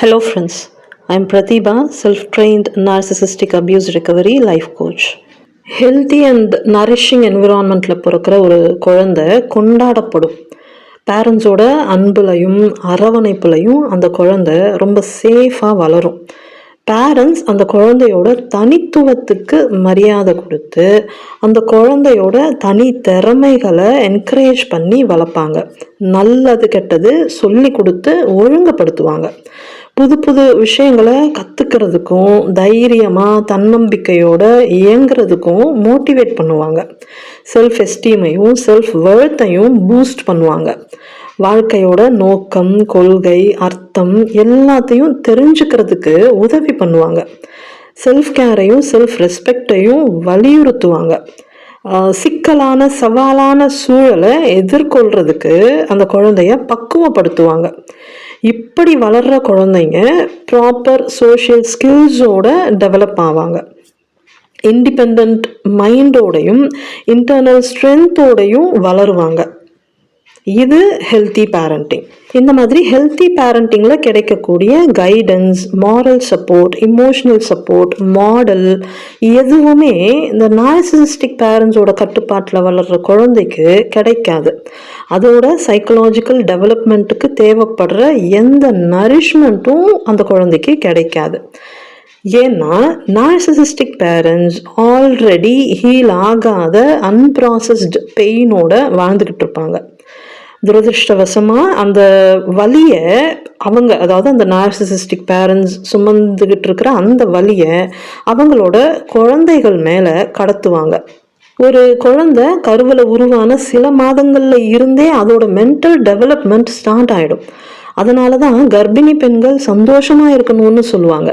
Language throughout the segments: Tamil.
Hello friends I am Pradeepa self trained narcissistic abuse recovery life coach healthy and nourishing என்விரான்மெண்ட்டில் பிறக்கிற ஒரு குழந்தை கொண்டாடப்படும். பேரண்ட்ஸோட அன்புலையும் அரவணைப்புலையும் அந்த குழந்தை ரொம்ப சேஃபாக வளரும். பேரண்ட்ஸ் அந்த குழந்தையோட தனித்துவத்துக்கு மரியாதை கொடுத்து அந்த குழந்தையோட தனி திறமைகளை என்கரேஜ் பண்ணி வளர்ப்பாங்க. நல்லது கெட்டது சொல்லி கொடுத்து ஒழுங்குபடுத்துவாங்க. புது புது விஷயங்களை கற்றுக்கிறதுக்கும் தைரியமாக தன்னம்பிக்கையோட இயங்குறதுக்கும் மோட்டிவேட் பண்ணுவாங்க. செல்ஃப் எஸ்டீமையும் செல்ஃப் வேர்த்தையும் பூஸ்ட் பண்ணுவாங்க. வாழ்க்கையோட நோக்கம் கொள்கை அர்த்தம் எல்லாத்தையும் தெரிஞ்சுக்கிறதுக்கு உதவி பண்ணுவாங்க. செல்ஃப் கேரையும் செல்ஃப் ரெஸ்பெக்டையும் வலியுறுத்துவாங்க சிக்கலான சவாலான சூழலை எதிர்கொள்கிறதுக்கு அந்த குழந்தைய பக்குவப்படுத்துவாங்க. இப்படி வளர்கிற குழந்தைங்க ப்ராப்பர் சோஷியல் ஸ்கில்ஸோட டெவலப் ஆவாங்க. இண்டிபெண்ட் மைண்டோடையும் இன்டர்னல் ஸ்ட்ரென்த்தோடையும் வளருவாங்க. இது ஹெல்த்தி பேரண்டிங் இந்த மாதிரி ஹெல்த்தி பேரண்டிங்கில் கிடைக்கக்கூடிய guidance moral support emotional support model எதுவுமே இந்த நார்சிசிஸ்டிக் பேரண்ட்ஸோட கட்டுப்பாட்டில் வளர்கிற குழந்தைக்கு கிடைக்காது. அதோட சைக்கலாஜிக்கல் டெவலப்மெண்ட்டுக்கு தேவைப்படுற எந்த நரிஷ்மெண்ட்டும் அந்த குழந்தைக்கு கிடைக்காது. ஏன்னா நார்சசிஸ்டிக் பேரண்ட்ஸ் ஆல்ரெடி ஹீல் ஆகாத அன்ப்ராசஸ்டு பெயினோட வாழ்ந்துக்கிட்டு இருப்பாங்க. துரதிருஷ்டவசமாக அந்த வலியை அவங்க அதாவது அந்த நார்சிசிஸ்டிக் பேரண்ட்ஸ் சுமந்துக்கிட்டு இருக்கிற அந்த வலியை அவங்களோட குழந்தைகள் மேலே கடத்துவாங்க. ஒரு குழந்தை கருவில் உருவான சில மாதங்களில் இருந்தே அதோட மென்டல் டெவலப்மெண்ட் ஸ்டார்ட் ஆகிடும் அதனால தான் கர்ப்பிணி பெண்கள் சந்தோஷமாக இருக்கணும்னு சொல்லுவாங்க.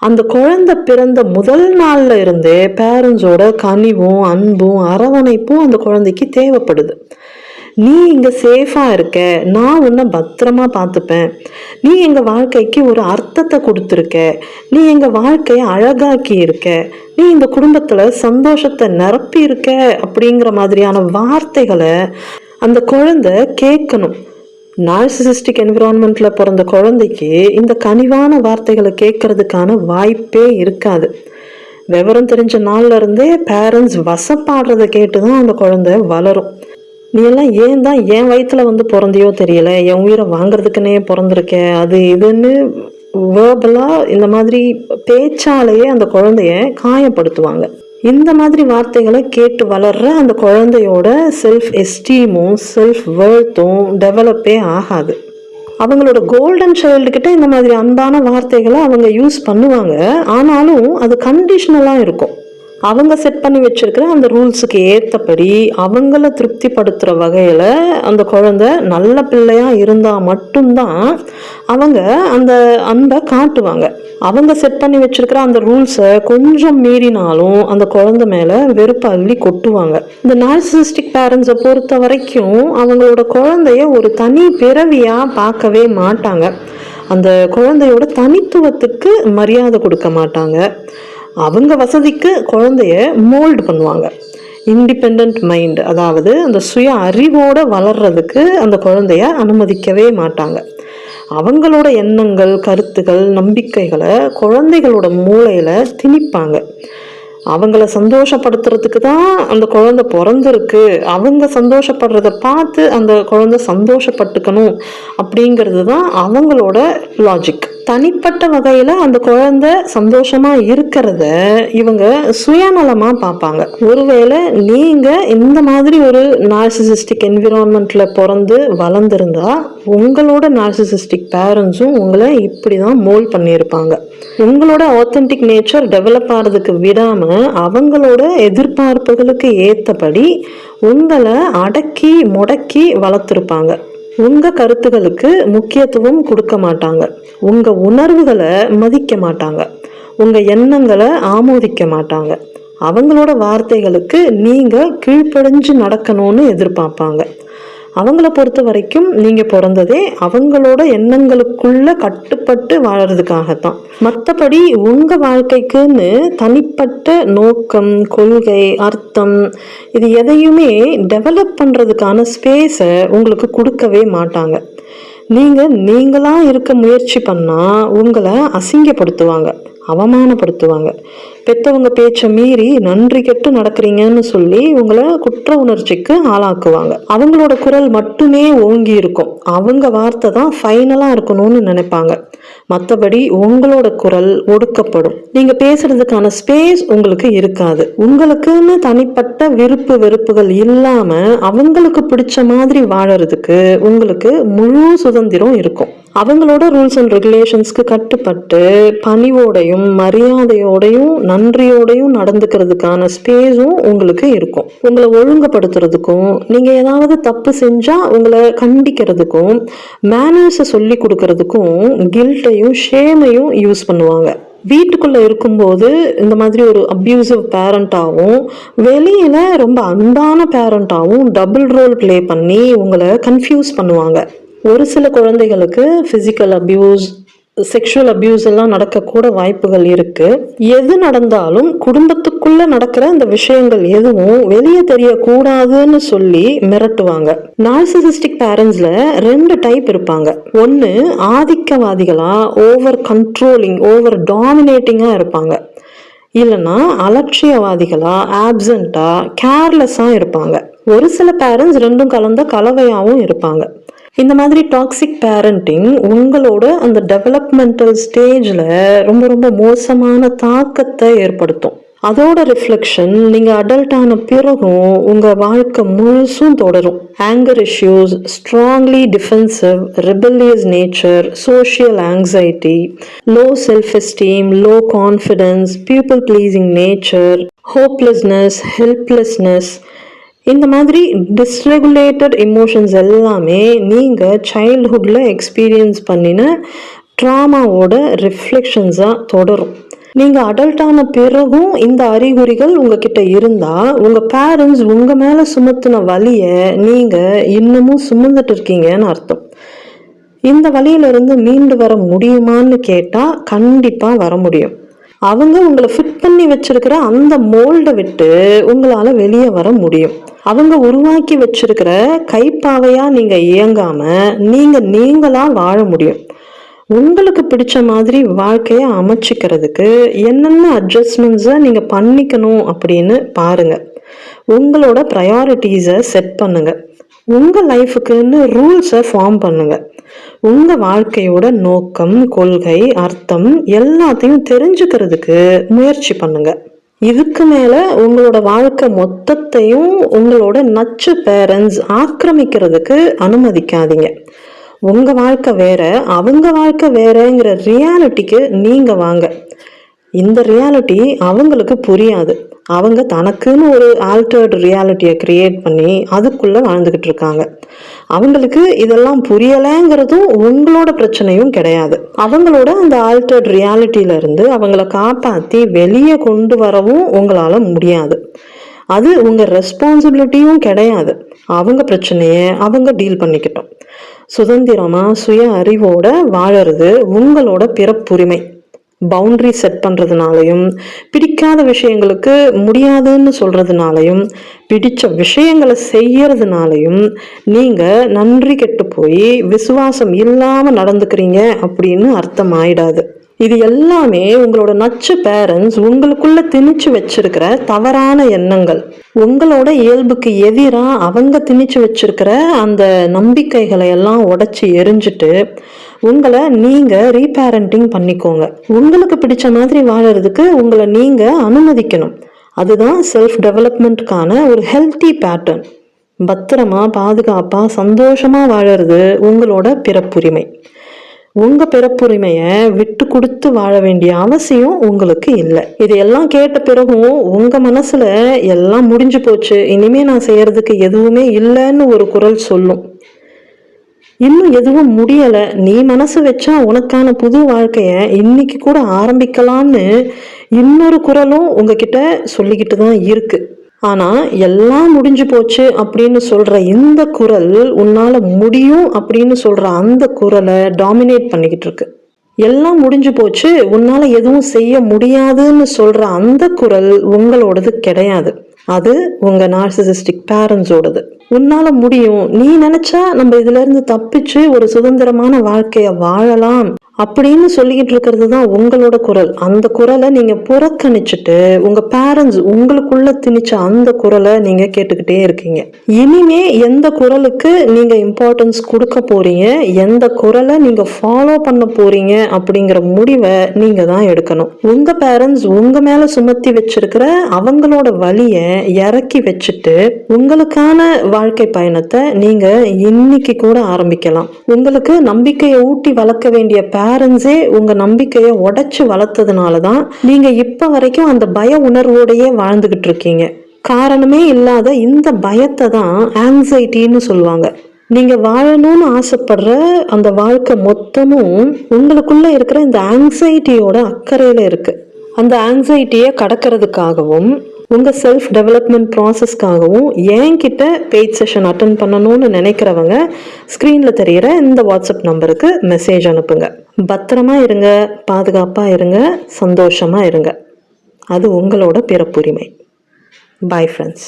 அந்த குழந்தை பிறந்த முதல் நாளில் இருந்தே பேரண்ட்ஸோட கனிவும் அன்பும் அரவணைப்பும் அந்த குழந்தைக்கு தேவைப்படுது. நீ இங்கே சேஃபாக இருக்க. நான் உன்னை பத்திரமா பார்த்துப்பேன். நீ எங்கள் வாழ்க்கைக்கு ஒரு அர்த்தத்தை கொடுத்துருக்க. நீ எங்கள் வாழ்க்கையை அழகாக்கி இருக்க. நீ இந்த குடும்பத்தில் சந்தோஷத்தை நிரப்பி இருக்க அப்படிங்கிற மாதிரியான வார்த்தைகளை அந்த குழந்தை கேட்கணும். நார்சிசிஸ்டிக் என்விரான்மெண்ட்டில் பிறந்த குழந்தைக்கு இந்த கனிவான வார்த்தைகளை கேட்கறதுக்கான வாய்ப்பே இருக்காது. விவரம் தெரிஞ்ச நாள்ல இருந்தே பேரண்ட்ஸ் வசப்பாடுறதை கேட்டு தான் அந்த குழந்தை வளரும். நீ எல்லாம் ஏன் தான் என் வயிற்றுல வந்து பிறந்தியோ தெரியல? என் உயிரை வாங்குறதுக்குன்னே பிறந்திருக்க. அது இதுன்னு வேர்பலாக இந்த மாதிரி பேச்சாலேயே அந்த குழந்தைய காயப்படுத்துவாங்க. இந்த மாதிரி வார்த்தைகளை கேட்டு வளர்ற அந்த குழந்தையோட செல்ஃப் எஸ்டீமும் செல்ஃப் வேர்த்தும் டெவலப்பே ஆகாது. அவங்களோட கோல்டன் சைல்டுக்கிட்ட இந்த மாதிரி அன்பான வார்த்தைகளை அவங்க யூஸ் பண்ணுவாங்க. ஆனாலும் அது கண்டிஷனலாக இருக்கும். அவங்க செட் பண்ணி வச்சிருக்கிற அந்த ரூல்ஸுக்கு ஏற்றபடி அவங்கள திருப்திப்படுத்துகிற வகையில் அந்த குழந்தை நல்ல பிள்ளையாக இருந்தால் மட்டும்தான் அவங்க அந்த அன்பை காட்டுவாங்க. அவங்க செட் பண்ணி வச்சிருக்கிற அந்த ரூல்ஸை கொஞ்சம் மீறினாலும் அந்த குழந்தை மேலே வெறுப்பு அள்ளி கொட்டுவாங்க. இந்த நார்சிஸ்டிக் பேரண்ட்ஸை பொறுத்த வரைக்கும் அவங்களோட குழந்தைய ஒரு தனி பிறவியாக பார்க்கவே மாட்டாங்க. அந்த குழந்தையோட தனித்துவத்துக்கு மரியாதை கொடுக்க மாட்டாங்க. அவங்க வசதிக்கு குழந்தைய மோல்டு பண்ணுவாங்க. இண்டிபெண்ட் மைண்ட் அதாவது அந்த சுய அறிவோடு வளர்றதுக்கு அந்த குழந்தைய அனுமதிக்கவே மாட்டாங்க. அவங்களோட எண்ணங்கள் கருத்துகள் நம்பிக்கைகளை குழந்தைகளோட மூளையில் திணிப்பாங்க. அவங்கள சந்தோஷப்படுத்துறதுக்கு தான் அந்த குழந்தை பிறந்திருக்கு. அவங்க சந்தோஷப்படுறத பார்த்து அந்த குழந்தை சந்தோஷப்பட்டுக்கணும் அப்படிங்கிறது தான் அவங்களோட லாஜிக் தனிப்பட்ட வகையில் அந்த குழந்தை சந்தோஷமாக இருக்கிறத இவங்க சுயநலமாக பார்ப்பாங்க. ஒருவேளை நீங்கள் இந்த மாதிரி ஒரு நார்சிசிஸ்டிக் என்விரான்மெண்ட்டில் பிறந்து வளர்ந்துருந்தா உங்களோட நார்சிசிஸ்டிக் பேரண்ட்ஸும் உங்களை இப்படி தான் மோல் பண்ணியிருப்பாங்க. உங்களோட ஆத்தென்டிக் நேச்சர் டெவலப் ஆகிறதுக்கு விடாமல் அவங்களோட எதிர்பார்ப்புகளுக்கு ஏற்றபடி உங்களை அடக்கி முடக்கி வளர்த்துருப்பாங்க. உங்கள் கருத்துகளுக்கு முக்கியத்துவம் கொடுக்க மாட்டாங்க. உங்கள் உணர்வுகளை மதிக்க மாட்டாங்க. உங்கள் எண்ணங்களை ஆமோதிக்க மாட்டாங்க. அவங்களோட வார்த்தைகளுக்கு நீங்கள் கீழ்ப்படைஞ்சு நடக்கணும்னு எதிர்பார்ப்பாங்க. அவங்கள பொறுத்த வரைக்கும் நீங்கள் பிறந்ததே அவங்களோட எண்ணங்களுக்குள்ள கட்டுப்பட்டு வாழறதுக்காகத்தான். மற்றபடி உங்கள் வாழ்க்கைக்குன்னு தனிப்பட்ட நோக்கம் கொள்கை அர்த்தம் இது எதையுமே டெவலப் பண்ணுறதுக்கான ஸ்பேஸை உங்களுக்கு கொடுக்கவே மாட்டாங்க. நீங்கள் நீங்களா இருக்க முயற்சி பண்ணால் உங்களை அசிங்கப்படுத்துவாங்க அவமானப்படுத்துவாங்க. பெற்றவங்க பேச்சை மீறி நன்றி கெட்டு நடக்கிறீங்கன்னு சொல்லி உங்களை குற்ற உணர்ச்சிக்கு ஆளாக்குவாங்க. அவங்களோட குரல் மட்டுமே ஓங்கி இருக்கும். அவங்க வார்த்தை தான் ஃபைனலாக இருக்கணும்னு நினைப்பாங்க. மற்றபடி உங்களோட குரல் ஒடுக்கப்படும். நீங்க பேசுறதுக்கான ஸ்பேஸ் உங்களுக்கு இருக்காது. உங்களுக்குன்னு தனிப்பட்ட விருப்பு வெறுப்புகள் இல்லாம அவங்களுக்கு பிடிச்ச மாதிரி வாழறதுக்கு உங்களுக்கு முழு சுதந்திரம் இருக்கும். அவங்களோட ரூல்ஸ் அண்ட் ரெகுலேஷன்ஸ்க்கு கட்டுப்பட்டு பணிவோடையும் மரியாதையோடையும் நன்றியோடையும் நடந்துக்கிறதுக்கான ஸ்பேஸும் உங்களுக்கு இருக்கும். உங்களை ஒழுங்குபடுத்துறதுக்கும் நீங்க ஏதாவது தப்பு செஞ்சா உங்களை கண்டிக்கிறதுக்கும் மேனர்ஸை சொல்லி கொடுக்கறதுக்கும் கில்ட்டையும் ஷேமையும் யூஸ் பண்ணுவாங்க. வீட்டுக்குள்ளே இருக்கும்போது இந்த மாதிரி ஒரு அப்யூசிவ் பேரண்ட்டாகவும் வெளியில் ரொம்ப அன்பான பேரண்ட்டாகவும் டபுள் ரோல் ப்ளே பண்ணி உங்களை கன்ஃபியூஸ் பண்ணுவாங்க. ஒரு சில குழந்தைகளுக்கு ஃபிசிக்கல் அபியூஸ் செக்ஷுவல் அபியூஸ் எல்லாம் நடக்கக்கூட வாய்ப்புகள் இருக்கு. எது நடந்தாலும் குடும்பத்துக்குள்ள நடக்கிற அந்த விஷயங்கள் எதுவும் வெளியே தெரியக்கூடாதுன்னு சொல்லி மிரட்டுவாங்க. நார்சிசிஸ்டிக் பேரண்ட்ஸ்ல ரெண்டு டைப் இருப்பாங்க. ஒன்று ஆதிக்கவாதிகளா ஓவர் கண்ட்ரோலிங் ஓவர் டாமினேட்டிங்கா இருப்பாங்க. இல்லைன்னா அலட்சியவாதிகளா ஆப்சண்டா கேர்லெஸ்ஸாக இருப்பாங்க. ஒரு சில பேரண்ட்ஸ் ரெண்டும் கலந்த கலவையாகவும் இருப்பாங்க. இந்த மாதிரி டாக்ஸிக் பேரண்டிங் உங்களோட அந்த டெவலப்மெண்டல் ஸ்டேஜில் ரொம்ப ரொம்ப மோசமான தாக்கத்தை ஏற்படுத்தும். அதோட ரிஃப்ளெக்ஷன் நீங்கள் அடல்ட் ஆன பிறகும் உங்கள் வாழ்க்கை முழுசும் தொடரும். Anger issues strongly defensive rebellious nature social anxiety low self esteem low confidence people pleasing nature hopelessness helplessness இந்த மாதிரி டிஸ்ரெகுலேட்டட் எமோஷன்ஸ் எல்லாமே நீங்கள் சைல்ட்ஹுட்டில் எக்ஸ்பீரியன்ஸ் பண்ணின ட்ராமாவோட ரிஃப்ளெக்ஷன்ஸாக தொடரும். நீங்கள் அடல்ட்டான பிறகும் இந்த அறிகுறிகள் உங்ககிட்ட இருந்தால் உங்கள் பேரண்ட்ஸ் உங்கள் மேலே சுமத்தின வலியை நீங்கள் இன்னமும் சுமந்துட்டு இருக்கீங்கன்னு அர்த்தம். இந்த வழியிலிருந்து மீண்டு வர முடியுமான்னு கேட்டால் கண்டிப்பாக வர முடியும். அவங்க உங்களை ஃபிட் பண்ணி வச்சிருக்கிற அந்த மோல்டை விட்டு உங்களால் வெளியே வர முடியும். அவங்க உருவாக்கி வச்சிருக்கிற கைப்பாவையா நீங்க இயங்காம நீங்க நீங்களா வாழ முடியும். உங்களுக்கு பிடிச்ச மாதிரி வாழ்க்கையை அமைச்சிக்கிறதுக்கு என்னென்ன அட்ஜஸ்ட்மெண்ட்ஸை நீங்க பண்ணிக்கணும் அப்படின்னு பாருங்க. உங்களோட ப்ரையாரிட்டிஸை செட் பண்ணுங்க. உங்க லைஃபுக்குன்னு ரூல்ஸை ஃபார்ம் பண்ணுங்கள் உங்க வாழ்க்கையோட நோக்கம் கொள்கை அர்த்தம் எல்லாத்தையும் தெரிஞ்சுக்கிறதுக்கு முயற்சி பண்ணுங்க. இதுக்கு மேல உங்களோட வாழ்க்கை மொத்தத்தையும் உங்களோட நச்சு பேரண்ட்ஸ் ஆக்கிரமிக்கிறதுக்கு அனுமதிக்காதீங்க. உங்க வாழ்க்கை வேற அவங்க வாழ்க்கை வேறங்கிற ரியாலிட்டிக்கு நீங்க வாங்க. இந்த ரியாலிட்டி அவங்களுக்கு புரியாது. அவங்க தனக்குன்னு ஒரு ஆல்டர்டு ரியாலிட்டியை கிரியேட் பண்ணி அதுக்குள்ளே வாழ்ந்துக்கிட்டு இருக்காங்க. அவங்களுக்கு இதெல்லாம் புரியலைங்கிறதும் உங்களோட பிரச்சனையும் கிடையாது. அவங்களோட அந்த ஆல்டர்ட் ரியாலிட்டியில இருந்து அவங்கள காப்பாற்றி வெளியே கொண்டு வரவும் உங்களால் முடியாது. அது உங்கள் ரெஸ்பான்சிபிலிட்டியும் கிடையாது. அவங்க பிரச்சனையை அவங்க டீல் பண்ணிக்கிட்டோம். சுதந்திரமாக சுய அறிவோட வாழறது உங்களோட பிறப்புரிமை. பவுண்ட்ரி செட் பண்ணுறதுனாலையும் பிடிக்காத விஷயங்களுக்கு முடியாதுன்னு சொல்கிறதுனாலையும் பிடித்த விஷயங்களை செய்யறதுனாலையும் நீங்கள் நன்றி கெட்டு போய் விசுவாசம் இல்லாமல் நடந்துக்கிறீங்க அப்படின்னு அர்த்தம் ஆயிடாது இது எல்லாமே உங்களோட நச்சு பேரண்ட்ஸ் உங்களுக்குள்ள திணிச்சு வச்சிருக்கிற தவறான எண்ணங்கள். உங்களோட இயல்புக்கு எதிராக அவங்க திணிச்சு வச்சிருக்கிற அந்த நம்பிக்கைகளை எல்லாம் உடைச்சி எரிஞ்சிட்டு உங்களை நீங்கள் ரீபேரண்டிங் பண்ணிக்கோங்க. உங்களுக்கு பிடிச்ச மாதிரி வாழறதுக்கு உங்களை நீங்கள் அனுமதிக்கணும். அதுதான் செல்ஃப் டெவலப்மெண்ட்கான ஒரு ஹெல்த்தி பேட்டர்ன் பத்திரமா பாதுகாப்பாக சந்தோஷமாக வாழறது உங்களோட பிறப்புரிமை. உங்கள் பிறப்புரிமையை விட்டு கொடுத்து வாழ வேண்டிய அவசியம் உங்களுக்கு இல்லை. இது எல்லாம் கேட்ட பிறகும் உங்கள் மனசில் எல்லாம் முடிஞ்சு போச்சு. இனிமேல் நான் செய்கிறதுக்கு எதுவுமே இல்லைன்னு ஒரு குரல் சொல்லும். இன்னும் எதுவும் முடியலை. நீ மனசு வச்சா உனக்கான புது வாழ்க்கையை இன்னைக்கு கூட ஆரம்பிக்கலாம்னு இன்னொரு குரலும் உங்ககிட்ட சொல்லிக்கிட்டு தான் இருக்கு. ஆனால் எல்லாம் முடிஞ்சு போச்சு அப்படின்னு சொல்கிற இந்த குரல் உன்னால் முடியும் அப்படின்னு சொல்கிற அந்த குரலை டாமினேட் பண்ணிக்கிட்டு இருக்கு. எல்லாம் முடிஞ்சு போச்சு உன்னால் எதுவும் செய்ய முடியாதுன்னு சொல்கிற அந்த குரல் உங்களோடது கிடையாது. அது உங்கள் நார்சிசிஸ்டிக் பேரண்ட்ஸோடது உன்னால முடியும். நீ நினைச்சா நம்ம இதுல இருந்து தப்பிச்சு ஒரு சுதந்திரமான வாழ்க்கைய வாழலாம். அப்படின்னு சொல்லிக்கிட்டு இருக்கிறது தான் உங்களோட குரல். அந்த குரலை நீங்க புறக்கணிச்சுட்டு உங்க பேரண்ட்ஸ் உங்களுக்குள்ள திணிச்ச அந்த குரலை நீங்க கேட்டுக்கிட்டே இருக்கீங்க. இனிமே எந்த குரலுக்கு நீங்க இம்பார்ட்டன்ஸ் கொடுக்க போறீங்க எந்த குரலை நீங்க ஃபாலோ பண்ண போறீங்க அப்படிங்கிற முடிவை நீங்க தான் எடுக்கணும். உங்க பேரண்ட்ஸ் உங்க மேல சுமத்தி வச்சிருக்கிற அவங்களோட வழியை இறக்கி வச்சுட்டு உங்களுக்கான வாழ்க்கை பயணத்தை நீங்க இன்னைக்கு கூட ஆரம்பிக்கலாம். உங்களுக்கு நம்பிக்கையை ஊட்டி வளர்க்க வேண்டிய பேரண்ட்ஸே உங்க நம்பிக்கையை உடச்சி வளர்த்ததுனால தான் நீங்கள் இப்போ வரைக்கும் அந்த பய உணர்வோடையே வாழ்ந்துக்கிட்டு இருக்கீங்க. காரணமே இல்லாத இந்த பயத்தை தான் ஆங்ஸைட்டின்னு சொல்லுவாங்க. நீங்கள் வாழணும்னு ஆசைப்படுற அந்த வாழ்க்கை மொத்தமும் உங்களுக்குள்ளே இருக்கிற இந்த ஆங்ஸைட்டியோட அக்கறையில் இருக்குது அந்த ஆங்ஸைட்டியை கடக்கிறதுக்காகவும் உங்கள் செல்ஃப் டெவலப்மெண்ட் ப்ராசஸ்க்காகவும் என்கிட்ட பெய்ட் செஷன் அட்டன் பண்ணணும்னு நினைக்கிறவங்க ஸ்க்ரீனில் தெரியிற இந்த வாட்ஸ்அப் நம்பருக்கு மெசேஜ் அனுப்புங்க. பத்திரமா இருங்க பாதுகாப்பாக இருங்க சந்தோஷமாக இருங்க. அது உங்களோட பிறப்புரிமை. Bye friends